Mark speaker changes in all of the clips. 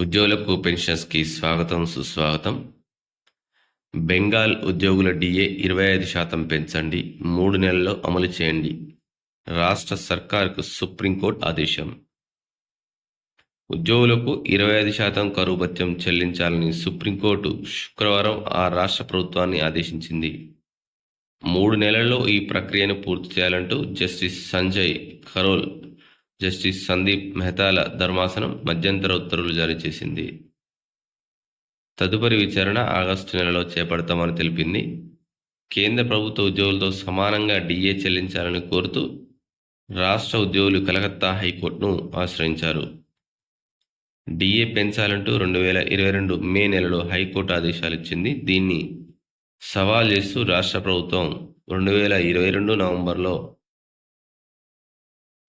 Speaker 1: ఉద్యోగులకు పెన్షన్స్కి స్వాగతం సుస్వాగతం. బెంగాల్ ఉద్యోగుల డిఏ ఇరవై ఐదు శాతం పెంచండి మూడు నెలల్లో అమలు చేయండి. రాష్ట్ర సర్కార్కు సుప్రీంకోర్టు ఆదేశం. ఉద్యోగులకు ఇరవై ఐదు శాతం కరువు భత్యం చెల్లించాలని సుప్రీంకోర్టు శుక్రవారం ఆ రాష్ట్ర ప్రభుత్వాన్ని ఆదేశించింది. మూడు నెలల్లో ఈ ప్రక్రియను పూర్తి చేయాలంటూ జస్టిస్ సంజయ్ కరోల్ జస్టిస్ సందీప్ మెహతాల ధర్మాసనం మధ్యంతర ఉత్తర్వులు జారీ చేసింది. తదుపరి విచారణ ఆగస్టు నెలలో చేపడతామని తెలిపింది. కేంద్ర ప్రభుత్వ ఉద్యోగులతో సమానంగా డిఏ చెల్లించాలని కోరుతూ రాష్ట్ర ఉద్యోగులు కలకత్తా హైకోర్టును ఆశ్రయించారు. డిఏ పెంచాలంటూ రెండు వేల ఇరవై రెండు మే నెలలో హైకోర్టు ఆదేశాలు ఇచ్చింది. దీన్ని సవాల్ చేస్తూ రాష్ట్ర ప్రభుత్వం రెండు వేల ఇరవై రెండు నవంబర్లో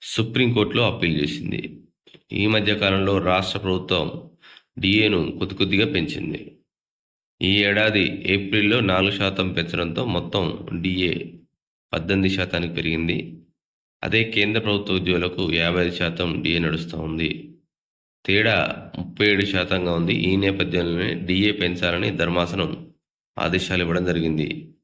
Speaker 1: సుప్రీంకోర్టులో అప్పీల్ చేసింది. ఈ మధ్య కాలంలో రాష్ట్ర ప్రభుత్వం డిఏను కొద్ది కొద్దిగా పెంచింది. ఈ ఏడాది ఏప్రిల్లో నాలుగు శాతం పెంచడంతో మొత్తం డిఏ పద్దెనిమిది శాతానికి పెరిగింది. అదే కేంద్ర ప్రభుత్వ ఉద్యోగులకు యాభై ఐదు శాతం డిఏ నడుస్తూ ఉంది. తేడా ముప్పై ఏడు శాతంగా ఉంది. ఈ నేపథ్యంలోనే డిఏ పెంచాలని ధర్మాసనం ఆదేశాలు ఇవ్వడం జరిగింది.